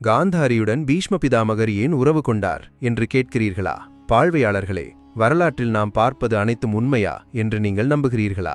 காந்தாரியுடன் பீஷ்ம பிதாமகர் ஏன் உறவு கொண்டார் என்று கேட்கிறீர்களா? பார்வையாளர்களே வரலாற்றில் நாம் பார்ப்பது அனைத்தும் உண்மையா என்று நீங்கள் நம்புகிறீர்களா?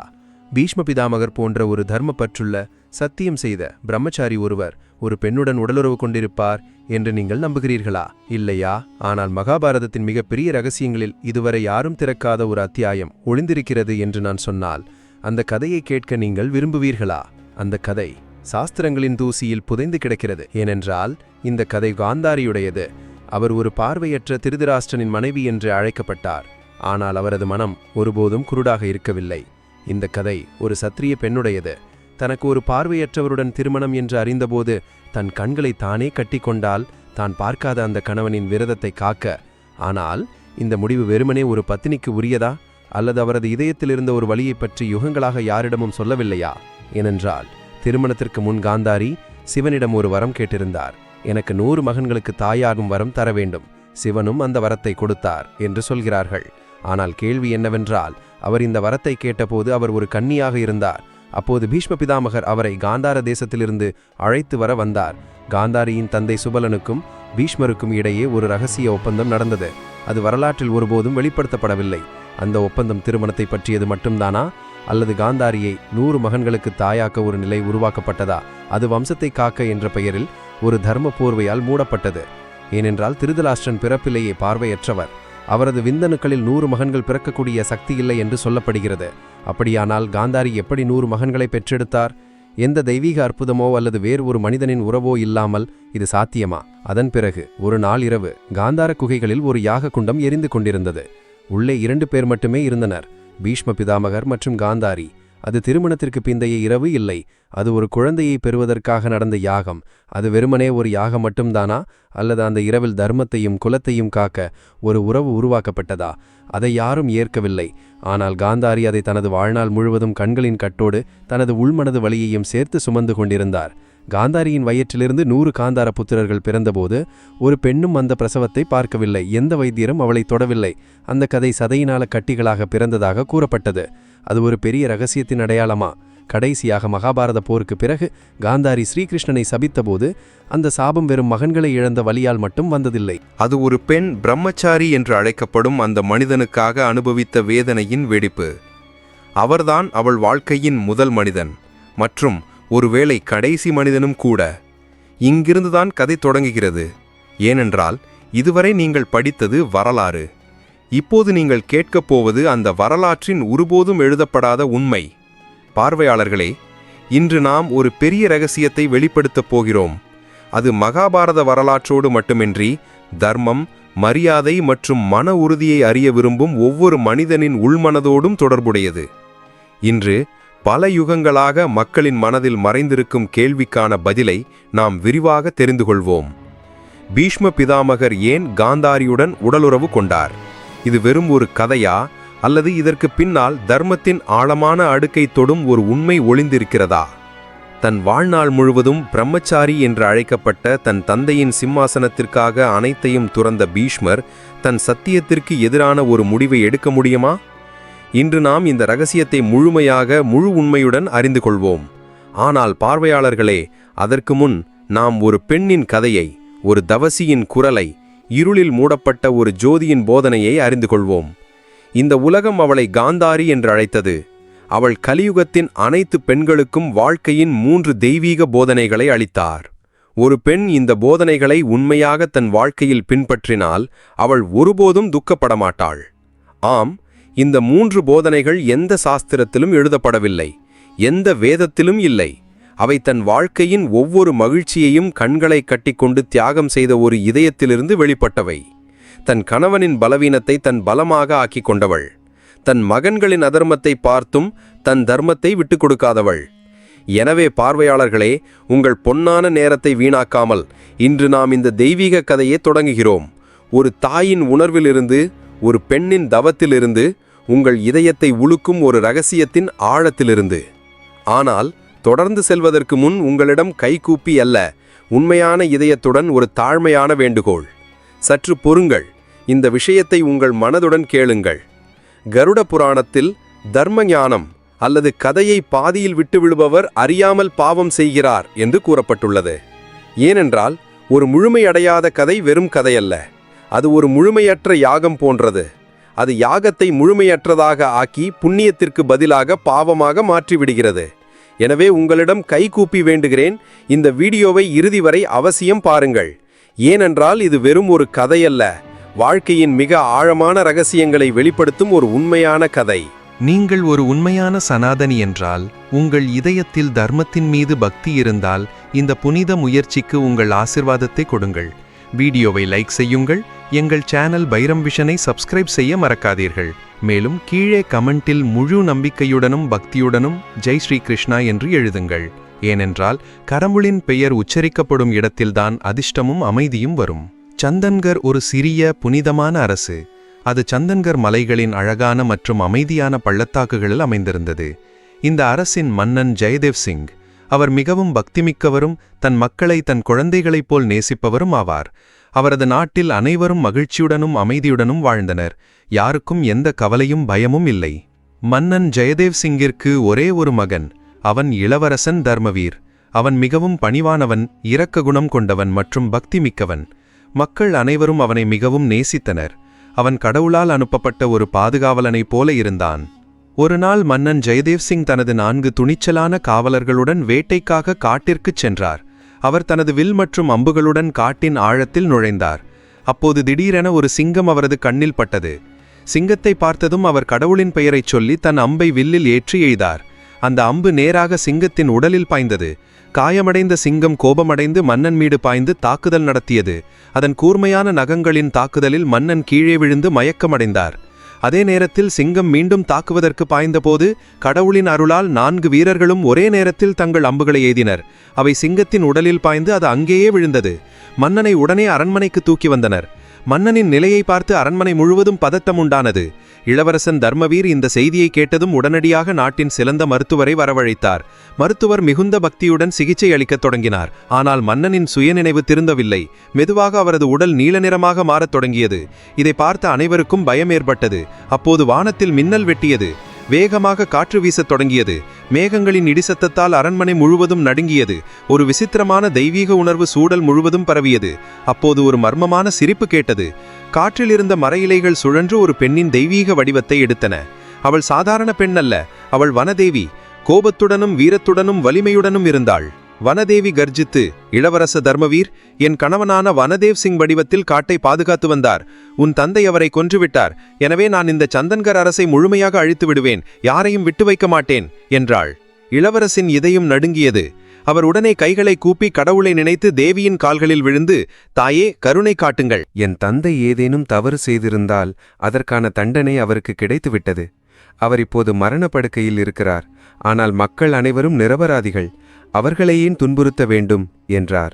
பீஷ்ம பிதாமகர் போன்ற ஒரு தர்மப்பற்றுள்ள சத்தியம் செய்த பிரம்மச்சாரி ஒருவர் ஒரு பெண்ணுடன் உடலுறவு கொண்டிருப்பார் என்று நீங்கள் நம்புகிறீர்களா? இல்லையா? ஆனால் மகாபாரதத்தின் மிகப்பெரிய ரகசியங்களில் இதுவரை யாரும் திறக்காத ஒரு அத்தியாயம் ஒளிந்திருக்கிறது என்று நான் சொன்னால் அந்த கதையை கேட்க நீங்கள் விரும்புவீர்களா? அந்த கதை சாஸ்திரங்களின் தூசியில் புதைந்து கிடக்கிறது. ஏனென்றால் இந்த கதை காந்தாரியுடையது. அவர் ஒரு பார்வையற்ற திருதிராஷ்டனின் மனைவி என்று அழைக்கப்பட்டார். ஆனால் அவரது மனம் ஒருபோதும் குருடாக இருக்கவில்லை. இந்த கதை ஒரு சத்திரிய பெண்ணுடையது. தனக்கு ஒரு பார்வையற்றவருடன் திருமணம் என்று அறிந்தபோது தன் கண்களை தானே கட்டிக்கொண்டால் தான் பார்க்காத அந்த கணவனின் விரதத்தை காக்க. ஆனால் இந்த முடிவு வெறுமனே ஒரு பத்தினிக்கு உரியதா? அல்லது அவரது இதயத்தில் இருந்த ஒரு வழியைப் பற்றி யுகங்களாக யாரிடமும் சொல்லவில்லையா? ஏனென்றால் திருமணத்திற்கு முன் காந்தாரி சிவனிடம் ஒரு வரம் கேட்டிருந்தார். எனக்கு நூறு மகன்களுக்கு தாயாகும் வரம் தர வேண்டும். சிவனும் அந்த வரத்தை கொடுத்தார் என்று சொல்கிறார்கள். ஆனால் கேள்வி என்னவென்றால் அவர் இந்த வரத்தை கேட்டபோது அவர் ஒரு கன்னியாக இருந்தார். அப்போது பீஷ்ம பிதாமகர் அவரை காந்தார தேசத்திலிருந்து அழைத்து வர வந்தார். காந்தாரியின் தந்தை சுபலனுக்கும் பீஷ்மருக்கும் இடையே ஒரு ரகசிய ஒப்பந்தம் நடந்தது. அது வரலாற்றில் ஒருபோதும் வெளிப்படுத்தப்படவில்லை. அந்த ஒப்பந்தம் திருமணத்தை பற்றியது மட்டும்தானா? அல்லது காந்தாரியை நூறு மகன்களுக்கு தாயாக்க ஒரு நிலை உருவாக்கப்பட்டதா? அது வம்சத்தை காக்க என்ற பெயரில் ஒரு தர்ம போர்வையால் மூடப்பட்டது. ஏனென்றால் திருதலாஷ்டிரன் பிறப்பிலேயே பார்வையற்றவர். அவரது விந்தணுக்களில் நூறு மகன்கள் பிறக்கக்கூடிய சக்தி இல்லை என்று சொல்லப்படுகிறது. அப்படியானால் காந்தாரி எப்படி நூறு மகன்களை பெற்றெடுத்தார்? எந்த தெய்வீக அற்புதமோ அல்லது வேறு ஒரு மனிதனின் உறவோ இல்லாமல் இது சாத்தியமா? அதன் பிறகு ஒரு நாள் இரவு காந்தார குகைகளில் ஒரு யாக குண்டம் எரிந்து கொண்டிருந்தது. உள்ளே இரண்டு பேர் மட்டுமே இருந்தனர். பீஷ்ம பிதாமகர் மற்றும் காந்தாரி. அது திருமணத்திற்கு பிந்தைய இரவு இல்லை. அது ஒரு குழந்தையை பெறுவதற்காக நடந்த யாகம். அது வெறுமனே ஒரு யாகம் மட்டும்தானா? அல்லது அந்த இரவில் தர்மத்தையும் குலத்தையும் காக்க ஒரு உறவு உருவாக்கப்பட்டதா? அதை யாரும் ஏற்கவில்லை. ஆனால் காந்தாரி அதை தனது வாழ்நாள் முழுவதும் கண்களின் கட்டோடு தனது உள்மனது வழியையும் சேர்த்து சுமந்து கொண்டிருந்தார். காந்தாரியின் வயிற்றிலிருந்து நூறு காந்தார புத்திரர்கள் பிறந்தபோது ஒரு பெண்ணும் அந்த பிரசவத்தை பார்க்கவில்லை. எந்த வைத்தியரும் அவளை தொடவில்லை. அந்த கதை சதையினால கட்டிகளாக பிறந்ததாக கூறப்பட்டது. அது ஒரு பெரிய ரகசியத்தின் அடையாளமா? கடைசியாக மகாபாரத போருக்கு பிறகு காந்தாரி ஸ்ரீகிருஷ்ணனை சபித்தபோது அந்த சாபம் வெறும் மகன்களை இழந்த வழியால் மட்டும் வந்ததில்லை. அது ஒரு பெண் பிரம்மச்சாரி என்று அழைக்கப்படும் அந்த மனிதனுக்காக அனுபவித்த வேதனையின் வெடிப்பு. அவர்தான் அவள் வாழ்க்கையின் முதல் மனிதன் மற்றும் ஒருவேளை கடைசி மனிதனும் கூட. இங்கிருந்துதான் கதை தொடங்குகிறது. ஏனென்றால் இதுவரை நீங்கள் படித்தது வரலாறு. இப்போது நீங்கள் கேட்கப் போவது அந்த வரலாற்றின் ஒருபோதும் எழுதப்படாத உண்மை. பார்வையாளர்களே இன்று நாம் ஒரு பெரிய ரகசியத்தை வெளிப்படுத்தப் போகிறோம். அது மகாபாரத வரலாற்றோடு மட்டுமின்றி தர்மம் மரியாதை மற்றும் மன உறுதியை அறிய விரும்பும் ஒவ்வொரு மனிதனின் உள்மனதோடும் தொடர்புடையது. இன்று பல யுகங்களாக மக்களின் மனதில் மறைந்திருக்கும் கேள்விக்கான பதிலை நாம் விரிவாக தெரிந்து கொள்வோம். பீஷ்ம பிதாமகர் ஏன் காந்தாரியுடன் உடலுறவு கொண்டார்? இது வெறும் ஒரு கதையா? அல்லது இதற்கு பின்னால் தர்மத்தின் ஆழமான அடுக்கை தொடும் ஒரு உண்மை ஒளிந்திருக்கிறதா? தன் வாழ்நாள் முழுவதும் பிரம்மச்சாரி என்று அழைக்கப்பட்ட தன் தந்தையின் சிம்மாசனத்திற்காக அனைத்தையும் துறந்த பீஷ்மர் தன் சத்தியத்திற்கு எதிரான ஒரு முடிவை எடுக்க முடியுமா? இன்று நாம் இந்த ரகசியத்தை முழுமையாக முழு உண்மையுடன் அறிந்து கொள்வோம். ஆனால் பார்வையாளர்களே அதற்கு முன் நாம் ஒரு பெண்ணின் கதையை ஒரு தவசியின் குரலை இருளில் மூடப்பட்ட ஒரு ஜோதியின் போதனையை அறிந்து கொள்வோம். இந்த உலகம் அவளை காந்தாரி என்று அழைத்தது. அவள் கலியுகத்தின் அனைத்து பெண்களுக்கும் வாழ்க்கையின் மூன்று தெய்வீக போதனைகளை அளித்தார். ஒரு பெண் இந்த போதனைகளை உண்மையாக தன் வாழ்க்கையில் பின்பற்றினால் அவள் ஒருபோதும் துக்கப்படமாட்டாள். ஆம் இந்த மூன்று போதனைகள் எந்த சாஸ்திரத்திலும் எழுதப்படவில்லை எந்த வேதத்திலும் இல்லை. அவை தன் வாழ்க்கையின் ஒவ்வொரு மகிழ்ச்சியையும் கண்களை கட்டிக்கொண்டு தியாகம் செய்த ஒரு இதயத்திலிருந்து வெளிப்பட்டவை. தன் கணவனின் பலவீனத்தை தன் பலமாக ஆக்கிக் கொண்டவள். தன் மகன்களின் அதர்மத்தை பார்த்தும் தன் தர்மத்தை விட்டுக் கொடுக்காதவள். எனவே பார்வையாளர்களே உங்கள் பொன்னான நேரத்தை வீணாக்காமல் இன்று நாம் இந்த தெய்வீக கதையை தொடங்குகிறோம். ஒரு தாயின் உணர்விலிருந்து ஒரு பெண்ணின் தவத்திலிருந்து உங்கள் இதயத்தை உழுக்கும் ஒரு ரகசியத்தின் ஆழத்திலிருந்து. ஆனால் தொடர்ந்து செல்வதற்கு முன் உங்களிடம் கைகூப்பி அல்ல உண்மையான இதயத்துடன் ஒரு தாழ்மையான வேண்டுகோள். சற்று பொறுங்கள். இந்த விஷயத்தை உங்கள் மனதுடன் கேளுங்கள். கருட புராணத்தில் தர்ம ஞானம் அல்லது கதையை பாதியில் விட்டு விடுபவர் அறியாமல் பாவம் செய்கிறார் என்று கூறப்பட்டுள்ளது. ஏனென்றால் ஒரு முழுமையடையாத கதை வெறும் கதையல்ல. அது ஒரு முழுமையற்ற யாகம் போன்றது. அது யாகத்தை முழுமையற்றதாக ஆக்கி புண்ணியத்திற்கு பதிலாக பாவமாக மாற்றிவிடுகிறது. எனவே உங்களிடம் கைகூப்பி வேண்டுகிறேன். இந்த வீடியோவை இறுதி வரை அவசியம் பாருங்கள். ஏனென்றால் இது வெறும் ஒரு கதையல்ல. வாழ்க்கையின் மிக ஆழமான ரகசியங்களை வெளிப்படுத்தும் ஒரு உண்மையான கதை. நீங்கள் ஒரு உண்மையான சனாதனி என்றால் உங்கள் இதயத்தில் தர்மத்தின் மீது பக்தி இருந்தால் இந்த புனித முயற்சிக்கு உங்கள் ஆசிர்வாதத்தை கொடுங்கள். வீடியோவை லைக் செய்யுங்கள் எங்கள் சேனல் பைரம் விஷனை சப்ஸ்கிரைப் செய்ய மறக்காதீர்கள். மேலும் கீழே கமெண்டில் முழு நம்பிக்கையுடனும் பக்தியுடனும் ஜெய் ஸ்ரீ கிருஷ்ணா என்று எழுதுங்கள். ஏனென்றால் கரமுளின் பெயர் உச்சரிக்கப்படும் இடத்தில்தான் அதிர்ஷ்டமும் அமைதியும் வரும். சந்தன்கர் ஒரு சிறிய புனிதமான அரசு. அது சந்தன்கர் மலைகளின் அழகான மற்றும் அமைதியான பள்ளத்தாக்குகளில் அமைந்திருந்தது. இந்த அரசின் மன்னன் ஜெயதேவ் சிங் அவர் மிகவும் பக்திமிக்கவரும் தன் மக்களை தன் குழந்தைகளைப் போல் நேசிப்பவரும் ஆவார். அவரது நாட்டில் அனைவரும் மகிழ்ச்சியுடனும் அமைதியுடனும் வாழ்ந்தனர். யாருக்கும் எந்த கவலையும் பயமும் இல்லை. மன்னன் ஜெயதேவ் சிங்கிற்கு ஒரே ஒரு மகன் அவன் இளவரசன் தர்மவீர். அவன் மிகவும் பணிவானவன் இரக்க குணம் கொண்டவன் மற்றும் பக்தி மிக்கவன் மக்கள் அனைவரும் அவனை மிகவும் நேசித்தனர். அவன் கடவுளால் அனுப்பப்பட்ட ஒரு பாதுகாவலனைப் போல இருந்தான். ஒரு நாள் மன்னன் ஜெயதேவ் சிங் தனது நான்கு துணிச்சலான காவலர்களுடன் வேட்டைக்காக காட்டிற்குச் சென்றார். அவர் தனது வில் மற்றும் அம்புகளுடன் காட்டின் ஆழத்தில் நுழைந்தார். அப்போது திடீரென ஒரு சிங்கம் அவரது கண்ணில் பட்டது. சிங்கத்தை பார்த்ததும் அவர் கடவுளின் பெயரைச் சொல்லி தன் அம்பை வில்லில் ஏற்றி எய்தார். அந்த அம்பு நேராக சிங்கத்தின் உடலில் பாய்ந்தது. காயமடைந்த சிங்கம் கோபமடைந்து மன்னன் மீது பாய்ந்து தாக்குதல் நடத்தியது. அதன் கூர்மையான நகங்களின் தாக்குதலில் மன்னன் கீழே விழுந்து மயக்கமடைந்தார். அதே நேரத்தில் சிங்கம் மீண்டும் தாக்குவதற்கு பாய்ந்தபோது கடவுளின் அருளால் நான்கு வீரர்களும் ஒரே நேரத்தில் தங்கள் அம்புகளை எய்தினர். அவை சிங்கத்தின் உடலில் பாய்ந்து அது அங்கேயே விழுந்தது. மன்னனை உடனே அரண்மனைக்கு தூக்கி வந்தனர். மன்னனின் நிலையை பார்த்து அரண்மனை முழுவதும் பதட்டம் உண்டானது. இளவரசன் தர்மவீர் இந்த செய்தியை கேட்டதும் உடனடியாக நாட்டின் சிறந்த மருத்துவரை வரவழைத்தார். மருத்துவர் மிகுந்த பக்தியுடன் சிகிச்சை அளிக்கத் தொடங்கினார். ஆனால் மன்னனின் சுயநினைவு திருந்தவில்லை. மெதுவாக அவரது உடல் நீல நிறமாக மாறத் தொடங்கியது. இதை பார்த்த அனைவருக்கும் பயம் ஏற்பட்டது. அப்போது வானத்தில் மின்னல் வெட்டியது. வேகமாக காற்று வீசத் தொடங்கியது. மேகங்களின் இடிசத்தத்தால் அரண்மனை முழுவதும் நடுங்கியது. ஒரு விசித்திரமான தெய்வீக உணர்வு சூழல் முழுவதும் பரவியது. அப்போது ஒரு மர்மமான சிரிப்பு கேட்டது. காற்றில் இருந்த மர இலைகள் சுழன்று ஒரு பெண்ணின் தெய்வீக வடிவத்தை எடுத்தன. அவள் சாதாரண பெண் அல்ல அவள் வனதேவி. கோபத்துடனும் வீரத்துடனும் வலிமையுடனும் இருந்தாள். வனதேவி கர்ஜித்து இளவரச தர்மவீர் என் கணவனான வனதேவ் சிங் வடிவத்தில் காட்டை பாதுகாத்து வந்தார். உன் தந்தை அவரை கொன்றுவிட்டார். எனவே நான் இந்த சந்தன்கர் அரசை முழுமையாக அழித்து விடுவேன். யாரையும் விட்டு வைக்க மாட்டேன் என்றாள். இளவரசின் இதயம் நடுங்கியது. அவர் உடனே கைகளை கூப்பி கடவுளை நினைத்து தேவியின் கால்களில் விழுந்து தாயே கருணை காட்டுங்கள். என் தந்தை ஏதேனும் தவறு செய்திருந்தால் அதற்கான தண்டனை அவருக்கு கிடைத்துவிட்டது. அவர் இப்போது மரணப்படுக்கையில் இருக்கிறார். ஆனால் மக்கள் அனைவரும் நிரபராதிகள். அவர்களையேன் துன்புறுத்த வேண்டும் என்றார்.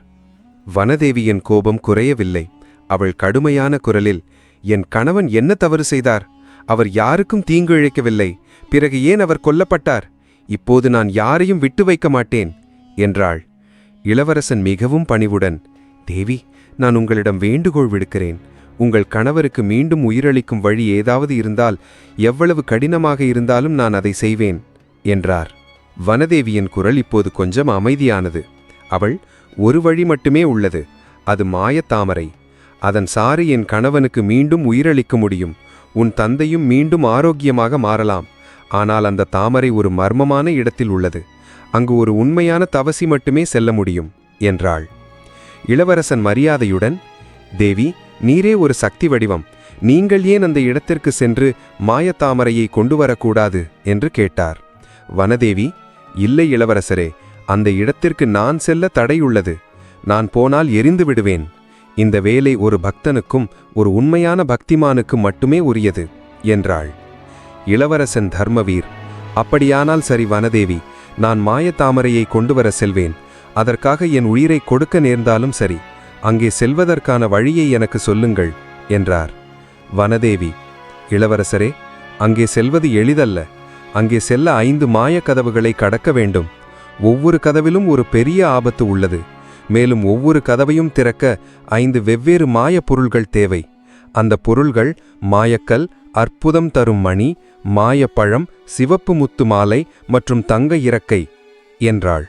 வனதேவியின் கோபம் குறையவில்லை. அவள் கடுமையான குரலில் என் கணவன் என்ன தவறு செய்தார்? அவர் யாருக்கும் தீங்கு இழைக்கவில்லை. பிறகு ஏன் அவர் கொல்லப்பட்டார்? இப்போது நான் யாரையும் விட்டு வைக்க மாட்டேன் என்றாள். இளவரசன் மிகவும் பணிவுடன் தேவி நான் உங்களிடம் வேண்டுகோள் விடுக்கிறேன். உங்கள் கணவருக்கு மீண்டும் உயிரளிக்கும் வழி ஏதாவது இருந்தால் எவ்வளவு கடினமாக இருந்தாலும் நான் அதை செய்வேன் என்றார். வனதேவியின் குரல் இப்போது கொஞ்சம் அமைதியானது. அவள் ஒரு வழி மட்டுமே உள்ளது. அது மாயத்தாமரை அதன் சாறு என் கணவனுக்கு மீண்டும் உயிரளிக்க முடியும். உன் தந்தையும் மீண்டும் ஆரோக்கியமாக மாறலாம். ஆனால் அந்த தாமரை ஒரு மர்மமான இடத்தில் உள்ளது. அங்கு ஒரு உண்மையான தவசி மட்டுமே செல்ல முடியும் என்றாள். இளவரசன் மரியாதையுடன் தேவி நீரே ஒரு சக்தி வடிவம். நீங்கள் ஏன் அந்த இடத்திற்கு சென்று மாயத்தாமரையை கொண்டு வரக்கூடாது? என்று கேட்டார். வனதேவி இல்லை இளவரசரே அந்த இடத்திற்கு நான் செல்ல தடையுள்ளது. நான் போனால் எரிந்து விடுவேன். இந்த வேலை ஒரு பக்தனுக்கும் ஒரு உண்மையான பக்திமானுக்கும் மட்டுமே உரியது என்றாள். இளவரசன் தர்மவீர் அப்படியானால் சரி வனதேவி நான் மாயத்தாமரையை கொண்டு வர செல்வேன். அதற்காக என் உயிரை கொடுக்க நேர்ந்தாலும் சரி அங்கே செல்வதற்கான வழியை எனக்கு சொல்லுங்கள் என்றார். வனதேவி இளவரசரே அங்கே செல்வது எளிதல்ல. அங்கே செல்ல ஐந்து மாயக் கதவுகளை கடக்க வேண்டும். ஒவ்வொரு கதவிலும் ஒரு பெரிய ஆபத்து உள்ளது. மேலும் ஒவ்வொரு கதவையும் திறக்க ஐந்து வெவ்வேறு மாய பொருள்கள் தேவை. அந்த பொருள்கள் மாயக்கல் அற்புதம் தரும் மணி மாயப்பழம் சிவப்பு முத்து மாலை மற்றும் தங்க இறக்கை என்றாள்.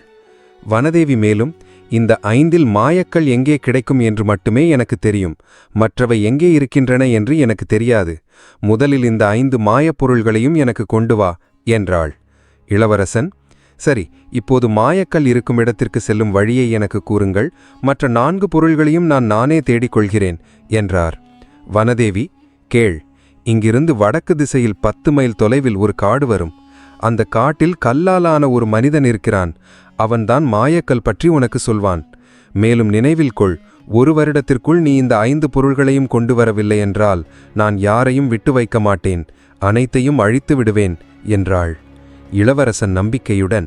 வனதேவி மேலும் இந்த ஐந்தில் மாயக்கள் எங்கே கிடைக்கும் என்று மட்டுமே எனக்கு தெரியும். மற்றவை எங்கே இருக்கின்றன என்று எனக்கு தெரியாது. முதலில் இந்த ஐந்து மாயப் பொருள்களையும் எனக்கு கொண்டு வா. என்றாள். இளவரசன் சரி இப்போது மாயக்கல் இருக்கும் இடத்திற்கு செல்லும் வழியை எனக்கு கூறுங்கள். மற்ற நான்கு பொருள்களையும் நான் நானே தேடிக் கொள்கிறேன் என்றார். வனதேவி கேள். இங்கிருந்து வடக்கு திசையில் பத்து மைல் தொலைவில் ஒரு காடு வரும். அந்த காட்டில் கல்லாலான ஒரு மனிதன் இருக்கிறான். அவன்தான் மாயக்கல் பற்றி உனக்கு சொல்வான். மேலும் நினைவில் கொள் ஒரு வருடத்திற்குள் நீ இந்த ஐந்து பொருள்களையும் கொண்டு வரவில்லை என்றால் நான் யாரையும் விட்டு வைக்க மாட்டேன். அனைத்தையும் அழித்து விடுவேன் என்றாள். இளவரசன் நம்பிக்கையுடன்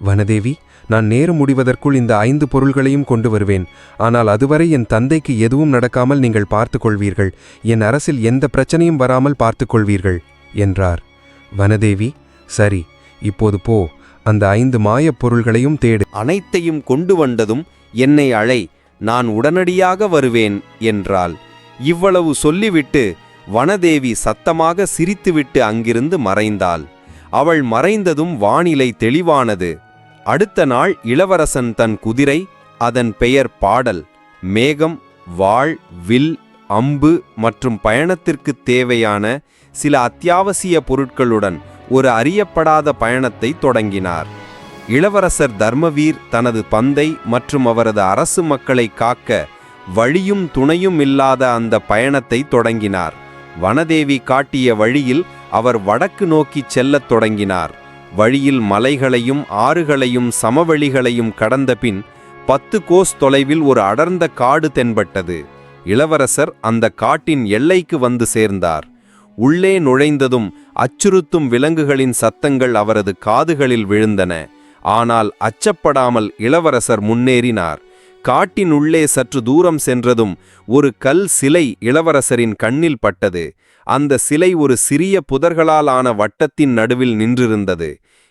வனதேவி நான் நேரம் முடிவதற்குள் இந்த ஐந்து பொருள்களையும் கொண்டு வருவேன். ஆனால் அதுவரை என் தந்தைக்கு எதுவும் நடக்காமல் நீங்கள் பார்த்துக்கொள்வீர்கள் என் அரசில் எந்த பிரச்சனையும் வராமல் பார்த்துக்கொள்வீர்கள் என்றார். வனதேவி சரி இப்போது போ. அந்த ஐந்து மாயப் பொருள்களையும் தேடு. அனைத்தையும் கொண்டு வந்ததும் என்னை அழை. நான் உடனடியாக வருவேன் என்றாள். இவ்வளவு சொல்லிவிட்டு வனதேவி சத்தமாக சிரித்துவிட்டு அங்கிருந்து மறைந்தாள். அவள் மறைந்ததும் வானிலை தெளிவானது. அடுத்த நாள் இளவரசன் தன் குதிரை அதன் பெயர் பாடல். மேகம் வாள் வில் அம்பு மற்றும் பயணத்திற்குத் தேவையான சில அத்தியாவசிய பொருட்களுடன் ஒரு அறியப்படாத பயணத்தை தொடங்கினார். இளவரசர் தர்மவீர் தனது பந்தை மற்றும் அவரது அரசு மக்களை காக்க வழியும் துணையும் இல்லாத அந்த பயணத்தை தொடங்கினார். வனதேவி காட்டிய வழியில் அவர் வடக்கு நோக்கிச் செல்லத் தொடங்கினார். வழியில் மலைகளையும் ஆறுகளையும் சமவெளிகளையும் கடந்த பின் பத்து கோஸ் தொலைவில் ஒரு அடர்ந்த காடு தென்பட்டது. இளவரசர் அந்த காட்டின் எல்லைக்கு வந்து சேர்ந்தார். உள்ளே நுழைந்ததும் அச்சுறுத்தும் விலங்குகளின் சத்தங்கள் அவரது காதுகளில் விழுந்தன. ஆனால் அச்சப்படாமல் இளவரசர் முன்னேறினார். காட்டின் உள்ளே சற்று தூரம் சென்றதும் ஒரு கல் சிலை இளவரசரின் கண்ணில் பட்டது. அந்த சிலை ஒரு சிறிய புதர்களால் ஆன வட்டத்தின் நடுவில் நின்றிருந்தது.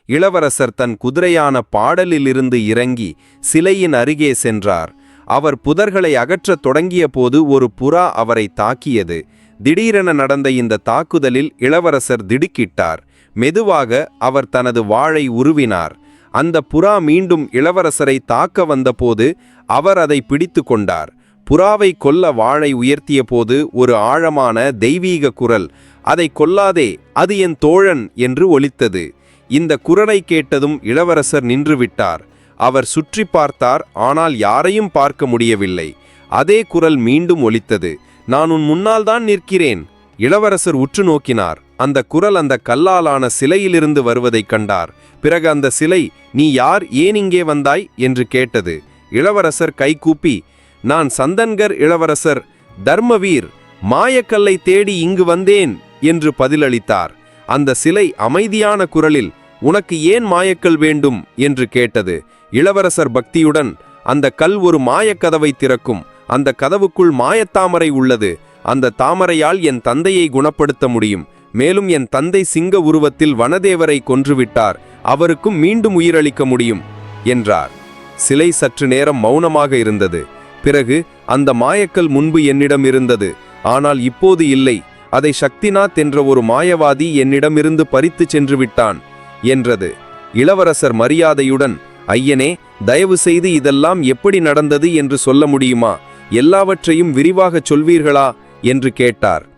இளவரசர் தன் குதிரையான பாடலிலிருந்து இறங்கி சிலையின் அருகே சென்றார். அவர் புதர்களை அகற்றத் தொடங்கியபோது ஒரு புறா அவரை தாக்கியது. திடீரென நடந்த இந்த தாக்குதலில் இளவரசர் திடுக்கிட்டார். மெதுவாக அவர் தனது வாளை உருவினார். அந்த புறா மீண்டும் இளவரசரை தாக்க வந்தபோது அவர் அதை பிடித்து கொண்டார். புறாவை கொல்ல வாளை உயர்த்தியபோது ஒரு ஆழமான தெய்வீக குரல் அதை கொல்லாதே அது என் தோழன் என்று ஒலித்தது. இந்த குரலை கேட்டதும் இளவரசர் நின்றுவிட்டார் அவர் சுற்றி பார்த்தார் ஆனால் யாரையும் பார்க்க முடியவில்லை. அதே குரல் மீண்டும் ஒலித்தது நான் உன் முன்னால் தான் நிற்கிறேன் இளவரசர் உற்று நோக்கினார். அந்த குரல் அந்த கல்லாலான சிலையிலிருந்து வருவதைக் கண்டார். பிறகு அந்த சிலை நீ யார்? ஏன் இங்கே வந்தாய்? என்று கேட்டது. இளவரசர் கைகூப்பி நான் சந்தன்கர் இளவரசர் தர்மவீர் மாயக்கல்லை தேடி இங்கு வந்தேன் என்று பதிலளித்தார். அந்த சிலை அமைதியான குரலில் உனக்கு ஏன் மாயக்கல் வேண்டும்? என்று கேட்டது. இளவரசர் பக்தியுடன் அந்த கல் ஒரு மாயக்கதவை திறக்கும். அந்த கதவுக்குள் மாயத்தாமரை உள்ளது. அந்த தாமரையால் என் தந்தையை குணப்படுத்த முடியும். மேலும் என் தந்தை சிங்க உருவத்தில் வனதேவரை கொன்றுவிட்டார். அவருக்கும் மீண்டும் உயிரளிக்க முடியும் என்றார். சிலை சற்று நேரம் மௌனமாக இருந்தது. பிறகு அந்த மாயக்கல் முன்பு என்னிடம் இருந்தது. ஆனால் இப்போது இல்லை. அதை சக்திநாத் என்ற ஒரு மாயவாதி என்னிடமிருந்து பறித்து சென்று விட்டான் என்றது. இளவரசர் மரியாதையுடன் ஐயனே தயவு செய்து இதெல்லாம் எப்படி நடந்தது என்று சொல்ல முடியுமா? எல்லாவற்றையும் விரிவாகச் சொல்வீர்களா? என்று கேட்டார்.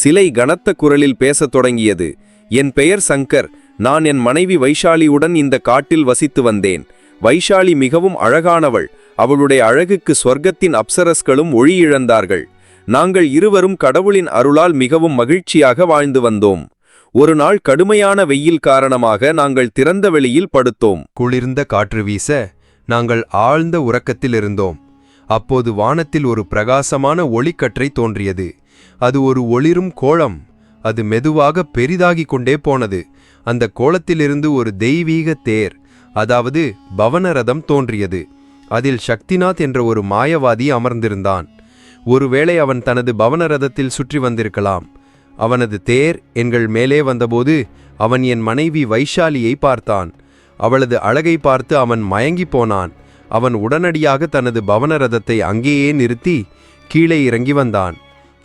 சிலை கனத்த குரலில் பேசத் தொடங்கியது. என் பெயர் சங்கர். நான் என் மனைவி வைஷாலியுடன் இந்த காட்டில் வசித்து வந்தேன். வைஷாலி மிகவும் அழகானவள். அவளுடைய அழகுக்கு சொர்க்கத்தின் அப்சரஸ்களும் ஒளி இழந்தார்கள் நாங்கள் இருவரும் கடவுளின் அருளால் மிகவும் மகிழ்ச்சியாக வாழ்ந்து வந்தோம். ஒரு நாள் கடுமையான வெயில் காரணமாக நாங்கள் திறந்த வெளியில் படுத்தோம். குளிர்ந்த காற்று வீச நாங்கள் ஆழ்ந்த உறக்கத்தில் இருந்தோம். அப்போது வானத்தில் ஒரு பிரகாசமான ஒளிக்கற்றை தோன்றியது. அது ஒரு ஒளிரும் கோளம். அது மெதுவாக பெரிதாகிக் கொண்டே போனது. அந்த கோலத்திலிருந்து ஒரு தெய்வீக தேர் அதாவது பவனரதம் தோன்றியது. அதில் சக்திநாத் என்ற ஒரு மாயவாதி அமர்ந்திருந்தான். ஒருவேளை அவன் தனது பவனரதத்தில் சுற்றி வந்திருக்கலாம். அவனது தேர் எங்கள் மேலே வந்தபோது அவன் என் மனைவி வைஷாலியை பார்த்தான். அவளது அழகை பார்த்து அவன் மயங்கிப் போனான். அவன் உடனடியாக தனது பவனரதத்தை அங்கேயே நிறுத்தி கீழே இறங்கி வந்தான்.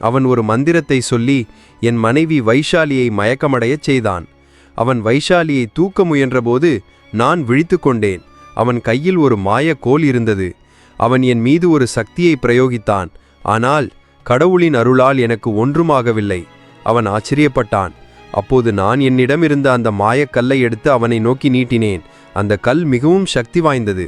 அவன் ஒரு மந்திரத்தை சொல்லி என் மனைவி வைஷாலியை மயக்கமடையச் செய்தான். அவன் வைஷாலியை தூக்க முயன்றபோது நான் விழித்து கொண்டேன். அவன் கையில் ஒரு மாய கோல் இருந்தது. அவன் என் மீது ஒரு சக்தியை பிரயோகித்தான். ஆனால் கடவுளின் அருளால் எனக்கு ஒன்றுமாகவில்லை. அவன் ஆச்சரியப்பட்டான். அப்போது நான் என்னிடம் இருந்த அந்த மாயக்கல்லை எடுத்து அவனை நோக்கி நீட்டினேன். அந்த கல் மிகவும் சக்தி வாய்ந்தது.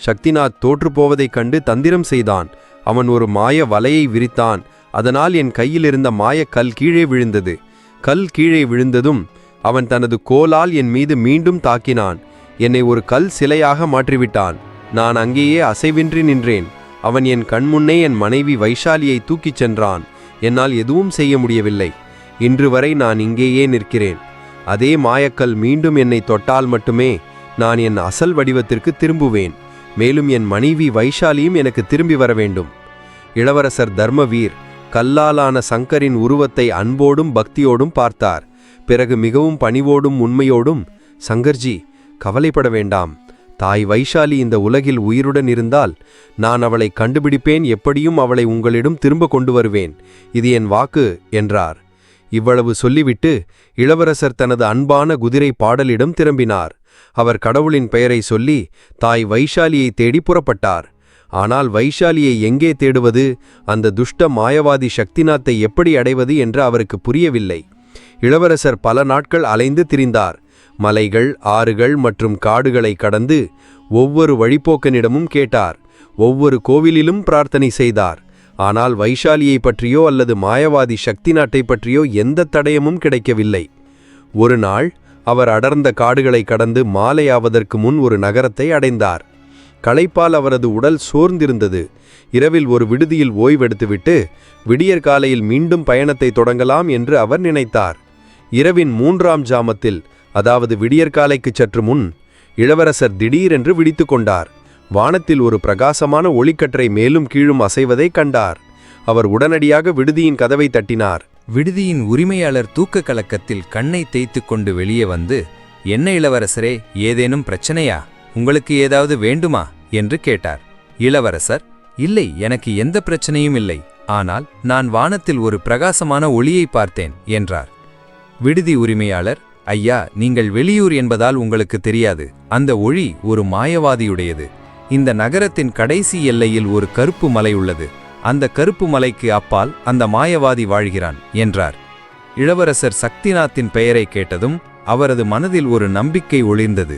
சக்திநாத் தோற்றுப்போவதைக் கண்டு தந்திரம் செய்தான். அவன் ஒரு மாய வலையை விரித்தான். அதனால் என் கையில் இருந்த மாயக்கல் கீழே விழுந்தது. கல் கீழே விழுந்ததும் அவன் தனது கோலால் என் மீது மீண்டும் தாக்கினான். என்னை ஒரு கல் சிலையாக மாற்றிவிட்டான். நான் அங்கேயே அசைவின்றி நின்றேன். அவன் என் கண்முன்னே என் மனைவி வைஷாலியை தூக்கிச் சென்றான். என்னால் எதுவும் செய்ய முடியவில்லை. இன்று வரை நான் இங்கேயே நிற்கிறேன். அதே மாயக்கல் மீண்டும் என்னை தொட்டால் மட்டுமே நான் என் அசல் வடிவத்திற்கு திரும்புவேன். மேலும் என் மனைவி வைஷாலியும் எனக்கு திரும்பி வர வேண்டும். இளவரசர் தர்மவீர் கல்லாலான சங்கரின் உருவத்தை அன்போடும் பக்தியோடும் பார்த்தார். பிறகு மிகவும் பணிவோடும் உண்மையோடும் சங்கர்ஜி கவலைப்பட வேண்டாம். தாய் வைஷாலி இந்த உலகில் உயிருடன் இருந்தால் நான் அவளை கண்டுபிடிப்பேன் எப்படியும் அவளை உங்களிடம் திரும்ப கொண்டு வருவேன். இது என் வாக்கு என்றார். இவ்வளவு சொல்லிவிட்டு இளவரசர் தனது அன்பான குதிரை பாடலிடம் திரும்பினார். அவர் கடவுளின் பெயரை சொல்லி தாய் வைஷாலியை தேடி புறப்பட்டார். ஆனால் வைஷாலியை எங்கே தேடுவது? அந்த துஷ்ட மாயவாதி சக்திநாத்தை எப்படி அடைவது என்று அவருக்கு புரியவில்லை. இளவரசர் பல நாட்கள் அலைந்து திரிந்தார். மலைகள் ஆறுகள் மற்றும் காடுகளை கடந்து ஒவ்வொரு வழிப்போக்கனிடமும் கேட்டார். ஒவ்வொரு கோவிலிலும் பிரார்த்தனை செய்தார். ஆனால் வைஷாலியை பற்றியோ அல்லது மாயவாதி சக்தி நாட்டை பற்றியோ எந்த தடயமும் கிடைக்கவில்லை. ஒரு நாள் அவர் அடர்ந்த காடுகளை கடந்து மாலையாவதற்கு முன் ஒரு நகரத்தை அடைந்தார். களைப்பால் அவரது உடல் சோர்ந்திருந்தது. இரவில் ஒரு விடுதியில் ஓய்வெடுத்துவிட்டு விடியற் காலையில் மீண்டும் பயணத்தை தொடங்கலாம் என்று அவர் நினைத்தார். இரவின் மூன்றாம் ஜாமத்தில் அதாவது விடியற்காலைக்குச் சற்று முன் இளவரசர் திடீரென்று விடித்து கொண்டார். வானத்தில் ஒரு பிரகாசமான ஒளிக்கற்றை மேலும் கீழும் அசைவதைக் கண்டார். அவர் உடனடியாக விடுதியின் கதவை தட்டினார். விடுதியின் உரிமையாளர் தூக்க கலக்கத்தில் கண்ணை தேய்த்து கொண்டு வெளியே வந்து என்ன இளவரசரே ஏதேனும் பிரச்சனையா? உங்களுக்கு ஏதாவது வேண்டுமா? என்று கேட்டார். இளவரசர் இல்லை எனக்கு எந்த பிரச்சனையும் இல்லை. ஆனால் நான் வானத்தில் ஒரு பிரகாசமான ஒளியை பார்த்தேன் என்றார். விடுதி உரிமையாளர் ஐயா நீங்கள் வெளியூர் என்பதால் உங்களுக்கு தெரியாது. அந்த ஒளி ஒரு மாயவாதியுடையது. இந்த நகரத்தின் கடைசி எல்லையில் ஒரு கருப்பு மலை உள்ளது. அந்த கருப்பு மலைக்கு அப்பால் அந்த மாயவாதி வாழ்கிறான் என்றார். இளவரசர் சக்திநாத்தின் பெயரை கேட்டதும் அவரது மனதில் ஒரு நம்பிக்கை ஒளிர்ந்தது.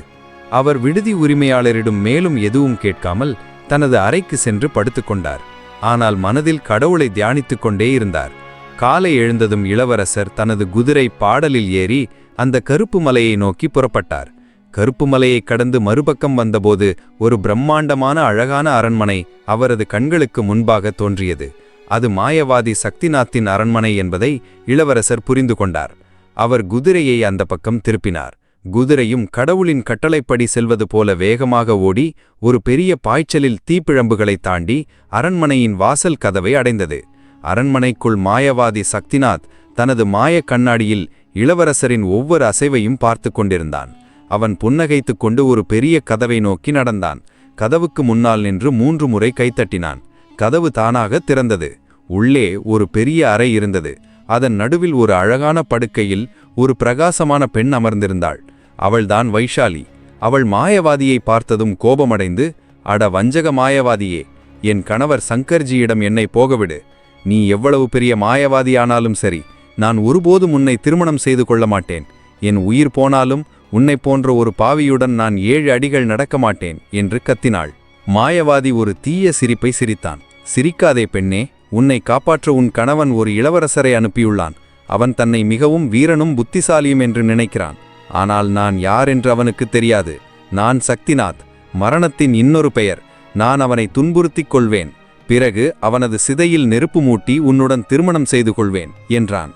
அவர் விடுதி உரிமையாளரிடம் மேலும் எதுவும் கேட்காமல் தனது அறைக்கு சென்று படுத்துக்கொண்டார் ஆனால் மனதில் கடவுளை தியானித்துக் கொண்டே இருந்தார். காலை எழுந்ததும் இளவரசர் தனது குதிரை பாடலில் ஏறி அந்த கருப்பு மலையை நோக்கி புறப்பட்டார். கருப்பு மலையை கடந்து மறுபக்கம் வந்தபோது ஒரு பிரம்மாண்டமான அழகான அரண்மனை அவரது கண்களுக்கு முன்பாக தோன்றியது. அது மாயவாதி சக்திநாத்தின் அரண்மனை என்பதை இளவரசர் புரிந்து கொண்டார். அவர் குதிரையை அந்த பக்கம் திருப்பினார். குதிரையும் கடவுளின் கட்டளைப்படி செல்வது போல வேகமாக ஓடி ஒரு பெரிய பாய்ச்சலில் தீப்பிழம்புகளைத் தாண்டி அரண்மனையின் வாசல் கதவை அடைந்தது. அரண்மனைக்குள் மாயவாதி சக்திநாத் தனது மாயக் கண்ணாடியில் இளவரசரின் ஒவ்வொரு அசைவையும் பார்த்து கொண்டிருந்தான். அவன் புன்னகைத்துக் கொண்டு ஒரு பெரிய கதவை நோக்கி நடந்தான். கதவுக்கு முன்னால் நின்று மூன்று முறை கைத்தட்டினான். கதவு தானாக திறந்தது. உள்ளே ஒரு பெரிய அறை இருந்தது. அதன் நடுவில் ஒரு அழகான படுக்கையில் ஒரு பிரகாசமான பெண் அமர்ந்திருந்தாள். அவள்தான் வைஷாலி. அவள் மாயவாதியை பார்த்ததும் கோபமடைந்து அட வஞ்சக மாயவாதியே என் கணவர் சங்கர்ஜியிடம் என்னை போகவிடு. நீ எவ்வளவு பெரிய மாயவாதியானாலும் சரி நான் ஒருபோதும் உன்னை திருமணம் செய்து கொள்ள மாட்டேன். என் உயிர் போனாலும் உன்னைப் போன்ற ஒரு பாவியுடன் நான் ஏழு அடிகள் நடக்க மாட்டேன் என்று கத்தினாள். மாயவாதி ஒரு தீய சிரிப்பை சிரித்தான். சிரிக்காதே பெண்ணே உன்னை காப்பாற்ற உன் கணவன் ஒரு இளவரசரை அனுப்பியுள்ளான். அவன் தன்னை மிகவும் வீரனும் புத்திசாலியும் என்று நினைக்கிறான். ஆனால் நான் யார் என்று அவனுக்கு தெரியாது. நான் சக்திநாத் மரணத்தின் இன்னொரு பெயர். நான் அவனை துன்புறுத்திக் கொள்வேன். பிறகு அவனது சிதையில் நெருப்பு மூட்டி உன்னுடன் திருமணம் செய்து கொள்வேன் என்றான்.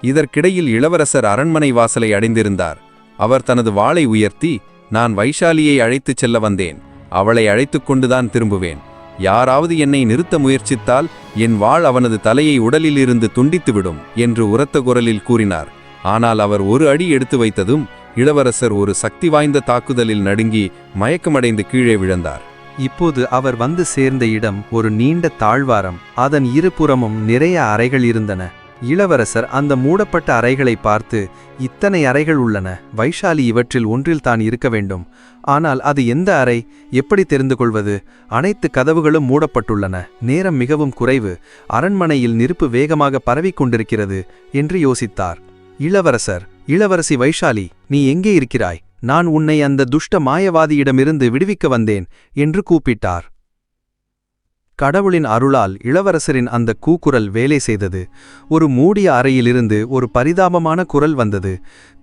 இதற்கிடையில் இளவரசர் அரண்மனை வாசலை அடைந்திருந்தார். அவர் தனது வாளை உயர்த்தி நான் வைஷாலியை அழைத்துச் செல்ல வந்தேன். அவளை அழைத்து கொண்டுதான் திரும்புவேன். யாராவது என்னை நிறுத்த முயற்சித்தால் என் வாழ் அவனது தலையை உடலிலிருந்து துண்டித்துவிடும் என்று உரத்த குரலில் கூறினார். ஆனால் அவர் ஒரு அடி எடுத்து வைத்ததும் இளவரசர் ஒரு சக்தி வாய்ந்த தாக்குதலில் நடுங்கி மயக்கமடைந்து கீழே விழுந்தார். இப்போது அவர் வந்து சேர்ந்த இடம் ஒரு நீண்ட தாழ்வாரம். அதன் இருபுறமும் நிறைய அறைகள் இருந்தன. இளவரசர் அந்த மூடப்பட்ட அறைகளை பார்த்து இத்தனை அறைகள் உள்ளன வைஷாலி இவற்றில் ஒன்றில் தான் இருக்க வேண்டும். ஆனால் அது எந்த அறை எப்படி தெரிந்து கொள்வது? அனைத்து கதவுகளும் மூடப்பட்டுள்ளன. நேரம் மிகவும் குறைவு. அரண்மனையில் நெருப்பு வேகமாக பரவிக் கொண்டிருக்கிறது என்று யோசித்தார். இளவரசர் இளவரசி வைஷாலி நீ எங்கே இருக்கிறாய்? நான் உன்னை அந்த துஷ்ட மாயவாதியிடமிருந்து விடுவிக்க வந்தேன் என்று கூப்பிட்டார். கடவுளின் அருளால் இளவரசரின் அந்த கூக்குரல் வேலை செய்தது. ஒரு மூடிய அறையிலிருந்து ஒரு பரிதாபமான குரல் வந்தது.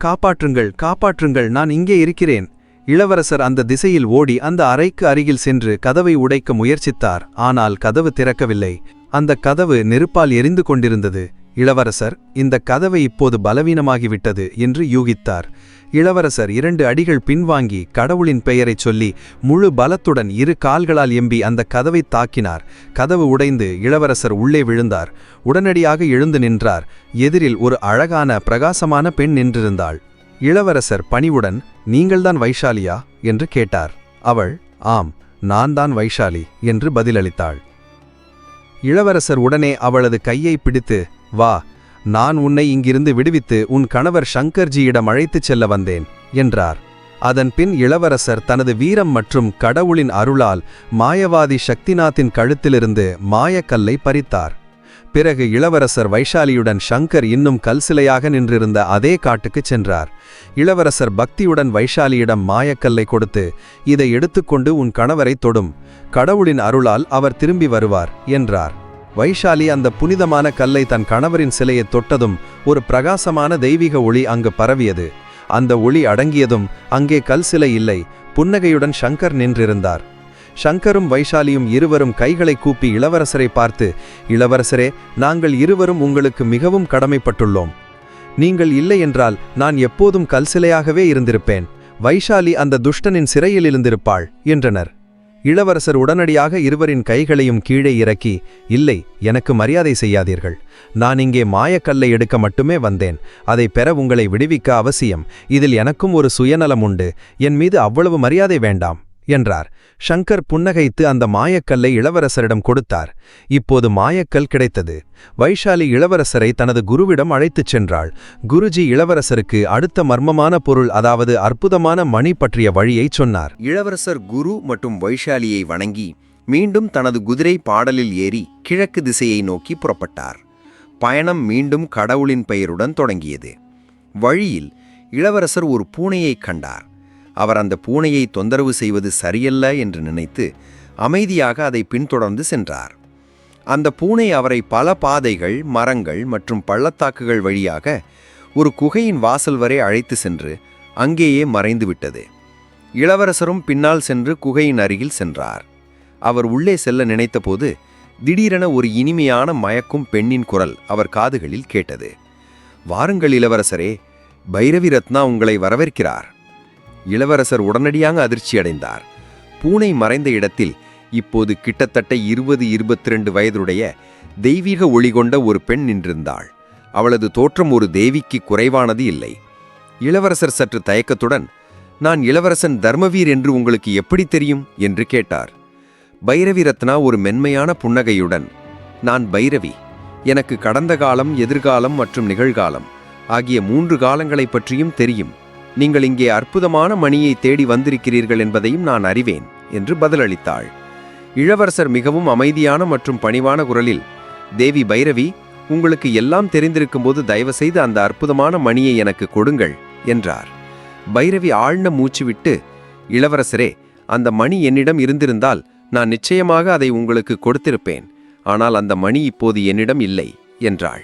காப்பாற்றுங்கள் காப்பாற்றுங்கள் நான் இங்கே இருக்கிறேன். இளவரசர் அந்த திசையில் ஓடி அந்த அறைக்கு அருகில் சென்று கதவை உடைக்க முயற்சித்தார். ஆனால் கதவு திறக்கவில்லை. அந்த கதவு நெருப்பால் எரிந்து கொண்டிருந்தது. இளவரசர் இந்த கதவை இப்போது பலவீனமாகிவிட்டது என்று யூகித்தார். இளவரசர் இரண்டு அடிகள் பின்வாங்கி கடவுளின் பெயரைச் சொல்லி முழு பலத்துடன் இரு கால்களால் எம்பி அந்த கதவை தாக்கினார். கதவு உடைந்து இளவரசர் உள்ளே விழுந்தார். உடனடியாக எழுந்து நின்றார். எதிரில் ஒரு அழகான பிரகாசமான பெண் நின்றிருந்தாள். இளவரசர் பணிவுடன் நீங்கள்தான் வைஷாலியா? என்று கேட்டார். அவள் ஆம் நான் தான் வைஷாலி என்று பதிலளித்தாள். இளவரசர் உடனே அவளது கையை பிடித்து வா நான் உன்னை இங்கிருந்து விடுவித்து உன் கணவர் சங்கர்ஜியிடம் அழைத்துச் செல்ல வந்தேன் என்றார். அதன் பின் இளவரசர் தனது வீரம் மற்றும் கடவுளின் அருளால் மாயவாதி சக்திநாத்தின் கழுத்திலிருந்து மாயக்கல்லை பறித்தார். பிறகு இளவரசர் வைஷாலியுடன் ஷங்கர் இன்னும் கல்சிலையாக நின்றிருந்த அதே காட்டுக்குச் சென்றார். இளவரசர் பக்தியுடன் வைஷாலியிடம் மாயக்கல்லை கொடுத்து இதை எடுத்துக்கொண்டு உன் கணவரை தொடும் கடவுளின் அருளால் அவர் திரும்பி வருவார் என்றார். வைஷாலி அந்த புனிதமான கல்லை தன் கணவரின் சிலையை தொட்டதும் ஒரு பிரகாசமான தெய்வீக ஒளி அங்கு பரவியது. அந்த ஒளி அடங்கியதும் அங்கே கல் சிலை இல்லை புன்னகையுடன் ஷங்கர் நின்றிருந்தார். ஷங்கரும் வைஷாலியும் இருவரும் கைகளை கூப்பி இளவரசரை பார்த்து இளவரசரே நாங்கள் இருவரும் உங்களுக்கு மிகவும் கடமைப்பட்டுள்ளோம். நீங்கள் இல்லை என்றால் நான் எப்போதும் கல் சிலையாகவே இருந்திருப்பேன். வைஷாலி அந்த துஷ்டனின் சிறையில் இருந்திருப்பாள் என்றனர். இளவரசர் உடனடியாக இருவரின் கைகளையும் கீழே இறக்கி இல்லை எனக்கு மரியாதை செய்யாதீர்கள். நான் இங்கே மாயக்கல்லை எடுக்க மட்டுமே வந்தேன். அதை பெற உங்களை விடுவிக்க அவசியம். இதில் எனக்கும் ஒரு சுயநலம் உண்டு. என் மீது அவ்வளவு மரியாதை வேண்டாம் என்றார். ஷங்கர் புன்னகைத்து அந்த மாயக்கல்லை இளவரசரிடம் கொடுத்தார். இப்போது மாயக்கல் கிடைத்தது. வைஷாலி இளவரசரை தனது குருவிடம் அழைத்துச் சென்றாள். குருஜி இளவரசருக்கு அடுத்த மர்மமான பொருள் அதாவது அற்புதமான மணி பற்றிய வழியைச் சொன்னார். இளவரசர் குரு மற்றும் வைஷாலியை வணங்கி மீண்டும் தனது குதிரை பாடலில் ஏறி கிழக்கு திசையை நோக்கி புறப்பட்டார். பயணம் மீண்டும் கடவுளின் பெயருடன் தொடங்கியது. வழியில் இளவரசர் ஒரு பூனையைக் கண்டார். அவர் அந்த பூனையை தொந்தரவு செய்வது சரியல்ல என்று நினைத்து அமைதியாக அதை பின்தொடர்ந்து சென்றார். அந்த பூனை அவரை பல பாதைகள் மரங்கள் மற்றும் பள்ளத்தாக்குகள் வழியாக ஒரு குகையின் வாசல் வரை அழைத்து சென்று அங்கேயே மறைந்துவிட்டது இளவரசரும் பின்னால் சென்று குகையின் அருகில் சென்றார். அவர் உள்ளே செல்ல நினைத்தபோது திடீரென ஒரு இனிமையான மயக்கும் பெண்ணின் குரல் அவர் காதுகளில் கேட்டது. வாருங்கள் இளவரசரே பைரவி ரத்னா உங்களை வரவேற்கிறார். இளவரசர் உடனடியாக அதிர்ச்சியடைந்தார் பூனை மறைந்த இடத்தில் இப்போது கிட்டத்தட்ட இருபது இருபத்தி ரெண்டு வயதுடைய தெய்வீக ஒளி கொண்ட ஒரு பெண் நின்றிருந்தாள். அவளது தோற்றம் ஒரு தேவிக்கு குறைவானது இல்லை. இளவரசர் சற்று தயக்கத்துடன் நான் இளவரசன் தர்மவீர் என்று உங்களுக்கு எப்படி தெரியும்? என்று கேட்டார். பைரவி ரத்னா ஒரு மென்மையான புன்னகையுடன் நான் பைரவி. எனக்கு கடந்த காலம் எதிர்காலம் மற்றும் நிகழ்காலம் ஆகிய மூன்று காலங்களைப் பற்றியும் தெரியும். நீங்கள் இங்கே அற்புதமான மணியை தேடி வந்திருக்கிறீர்கள் என்பதையும் நான் அறிவேன் என்று பதிலளித்தாள். இளவரசர் மிகவும் அமைதியான மற்றும் பணிவான குரலில் தேவி பைரவி உங்களுக்கு எல்லாம் தெரிந்திருக்கும்போது தயவுசெய்து அந்த அற்புதமான மணியை எனக்கு கொடுங்கள் என்றார். பைரவி ஆழ்ந்த மூச்சுவிட்டு இளவரசரே அந்த மணி என்னிடம் இருந்திருந்தால் நான் நிச்சயமாக அதை உங்களுக்கு கொடுத்திருப்பேன். ஆனால் அந்த மணி இப்போது என்னிடம் இல்லை என்றாள்.